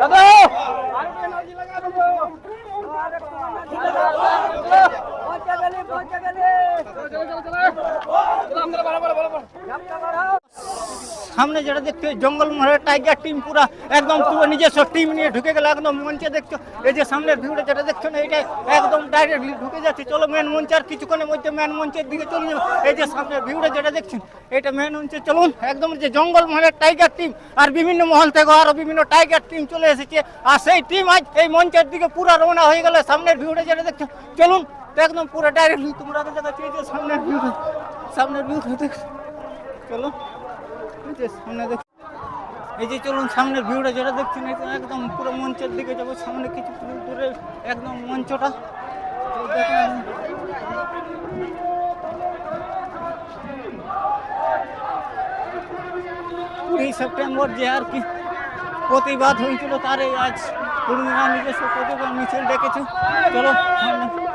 দাদা সামনে যেটা দেখছ জঙ্গল মহলের টাইগার টিম পুরা একদম পুরো নিজস্ব টিম নিয়ে ঢুকে গেল, একদম মঞ্চে দেখছ। এই যে সামনের ভিউটা যেটা দেখছ না এটা একদম ডাইরেক্টলি ঢুকে যাচ্ছে। চলো মেন মঞ্চে আর কিছুক্ষণের মধ্যে মেন মঞ্চের দিকে চলে যাব। এই যে সামনের ভিউটা যেটা দেখছেন এটা মেন মঞ্চে চলুন, একদম যে জঙ্গল মহলের টাইগার টিম আর বিভিন্ন মহল থেকে আরও বিভিন্ন টাইগার টিম চলে এসেছে। আর সেই টিম আজ এই মঞ্চের দিকে পুরো রওনা হয়ে গেল, সামনের ভিউটা যেটা দেখছ, চলুন, একদম পুরো ডাইরেক্টলি তোমরা সামনের ভিউটা সামনের দেখছ, চলো। সামনে দেখ এই যে চলুন, সামনের ভিউটা যেটা দেখছেন একদম পুরো মঞ্চের দিকে যাব। সামনে কিছু দূরে একদম মঞ্চটা। কুড়ি সেপ্টেম্বর যে আর কি প্রতিবাদ হয়েছিল, তারই আজ পূর্ণিমা নিজস্ব প্রতিবাদ মিছিল ডেকেছে। চলো সামনে সামনে চলো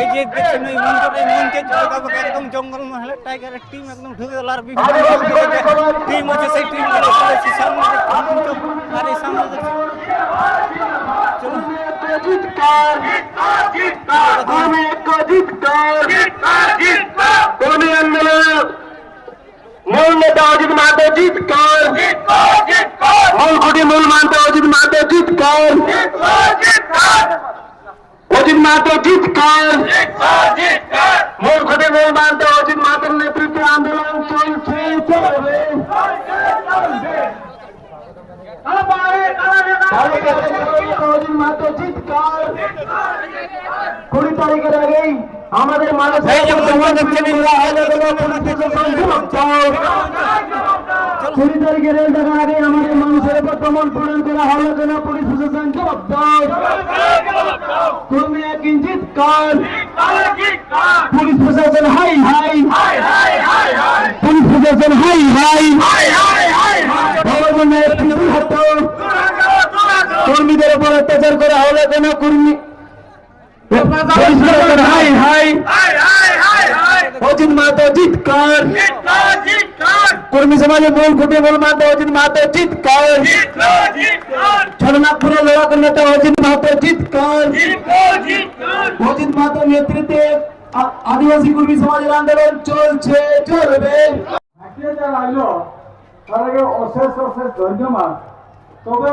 এই যে দেখছেন এই মঞ্চটা এই মঞ্চে একদম জঙ্গল মহলের টাইগারের টিম একদম ঢুকে গেল আর বিভিন্ন টিম আছে সেই টিমগুলো সামনে। আর এই সামনে দেখছেন চলুন মূল নেতা অজিত মাহাতো জিতকার মূল খুঁটি মূল মানতে অজিত মাহাতো জিতকার অজিত মাহাতো জিতকার মূল খুঁটি মূল মানতে অজিত মাহাতোর নেতৃত্বে আন্দোলন চলছে চলবে কুড়ি তারিখের আগেই আমাদের মানুষ কুড়ি তারিখের রেল দেখার আগে আমাদের মানুষের উপর প্রমাণ প্রদান করা হলো কেন পুলিশ প্রশাসন জবাব দাও তুমি কিঞ্চিত কাল পুলিশ প্রশাসন হাই হাই। পুলিশ প্রশাসন হাই হাই ভবনের পিছু হতো কর্মীদের উপর অত্যাচার করা হলো কেন কর্মী। হাই হাই। অজিত মাহাতো জিতকার কর্মী সমাজের মূল খুঁটি মূল মাহাতো অজিত মাহাতো জিতকার ছড়নাথপুরের লড়াকু নেতা অজিত মাহাতো জিতকার অজিত মাহাতোর নেতৃত্বে আদিবাসী কর্মী সমাজের আন্দোলন চলছে চলবে। হাঁটিয়ে অশেষ অশেষ ধন্যবাদ। তবে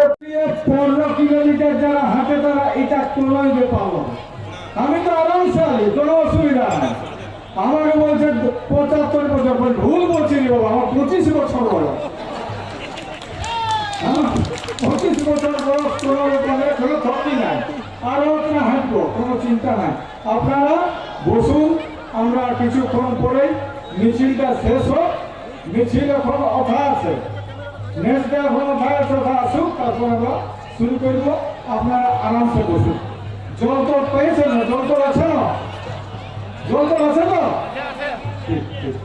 পনেরো কিলোমিটার যারা হাঁটে তারা এটা কোনোই পাবো আমি তো আরামসে আছি কোনো অসুবিধা নেই। আমাকে বলছে পঁচাত্তর বছর ভুল বলছি বাবা আমার পঁচিশ বছর বয়স। হ্যাঁ, পঁচিশ বছর বয়স কোনো ব্যাপারে কোনো ক্ষতি নাই। আরও আপনার হাঁটবো কোনো চিন্তা নাই। আপনারা বসুন আমরা কিছুক্ষণ পরে মিছিলটা শেষ হোক। মিছিল এখন অথা আছে। নেক্সট ডে অথা আছে অথা আসুক, তারপর আমরা শুরু করব। আপনারা আরামসে বসুন। জল তো পেয়েছেন না? জল তো আছে না? জল তো আছে না ঠিক ঠিক।